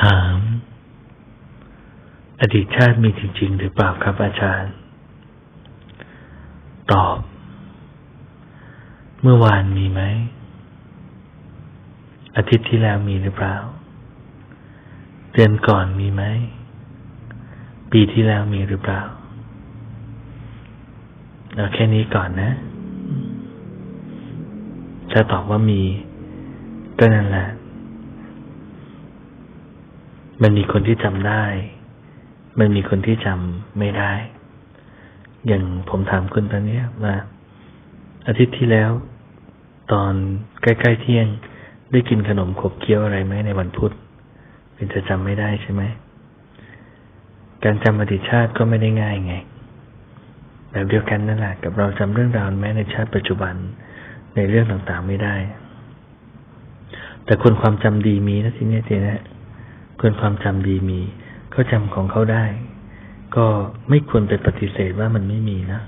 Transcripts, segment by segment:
ถาม อดีตชาติมีจริง ๆ หรือเปล่าครับอาจารย์ ตอบ เมื่อวานมีไหม อาทิตย์ที่แล้วมีหรือเปล่า เดือนก่อนมีไหม ปีที่แล้วมีหรือเปล่าเอาแค่นี้ก่อนนะ ถ้าตอบว่ามี ก็นั่นแหละ มันมีคนที่จำได้ มันมีคนที่จำไม่ได้ อย่างผมถามคุณตอนนี้ว่าอาทิตย์ที่แล้ว ตอนใกล้ๆเที่ยง ได้กินขนมขบเคี้ยวอะไรไหมในวันพุธเป็นจะจำไม่ได้ใช่ไหม การจำอดีตชาติก็ไม่ได้ง่ายไง แบบเดียวกันนั่นแหละกับเราจำเรื่องราวแม้ในชาติปัจจุบันในเรื่องต่างๆไม่ได้ แต่คนความจำดีมีนะทีนี้ทีนะ คนความจำดีมี เขาจำของเขาได้ ก็ไม่ควรไปปฏิเสธว่ามันไม่มีนะ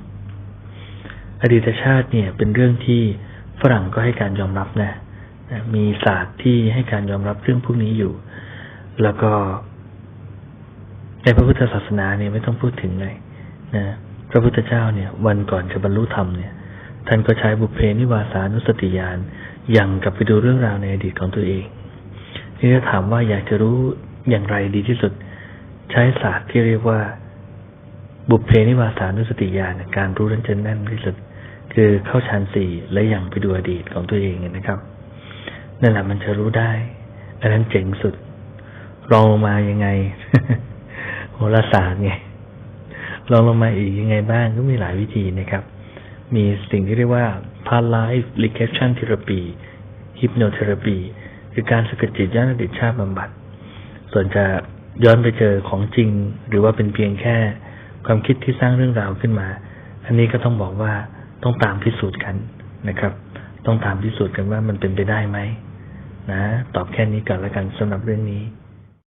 อดีตชาติเนี่ยเป็นเรื่องที่ฝรั่งก็ให้การยอมรับนะนะมีศาสตร์ที่ให้การยอมรับเรื่องพวกนี้อยู่ แล้วก็ในพระพุทธศาสนาเนี่ยไม่ต้องพูดถึงเลยนะพระพุทธเจ้าเนี่ย วันก่อนจะบรรลุธรรมเนี่ย ท่านก็ใช้บุพเพนิวาสานุสติญาณยังกลับไปดูเรื่องราวในอดีตของตัวเองนี่ถ้าถามว่าอยากจะรู้ อย่างไรดีที่สุด ใช้ศาสตร์ที่เรียกว่า บุพเพนิวาสานุสติญาณการรู้นั้นจะแน่นที่สุด คือเข้าฌานสี่และยังไปดูอดีตของตัวเองนะครับนั่นแหละมันจะรู้ได้ อันนั้นเจ๋งสุดรองลงมายังไงโหราศาสตร์ไงลองลงมาอีกยังไงบ้างก็มีหลายวิธีนะครับ มีสิ่งที่เรียกว่า past life regression therapy hypnotherapy คือการสกัดจิตย้อนอดีตชาติบำบัด ส่วนจะย้อนไปเจอของจริง หรือว่าเป็นเพียงแค่ความคิดที่สร้างเรื่องราวขึ้นมา อันนี้ก็ต้องบอกว่าต้องตามพิสูจน์กันนะครับ ต้องตามพิสูจน์กันว่ามันเป็นไปได้ไหมนะ ตอบแค่นี้ก่อนแล้วกันสำหรับเรื่องนี้